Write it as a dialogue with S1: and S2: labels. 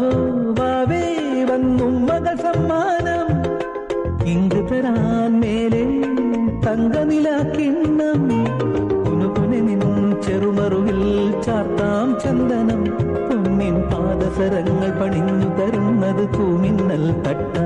S1: യഹോവാവേ വന്നും മകൾ സമ്മാനം. ഇങ്ക് തരാൻ മേലെ തങ്കനില കിണ്ണം. കുനുകുനെ നിൻ ചെറുമറുവിൽ ചാർത്താം ചന്ദനം. പൊന്നിൻ പാദസരങ്ങൾ പണിഞ്ഞു തരുന്നത് കൂമിന്നൽ തട്ട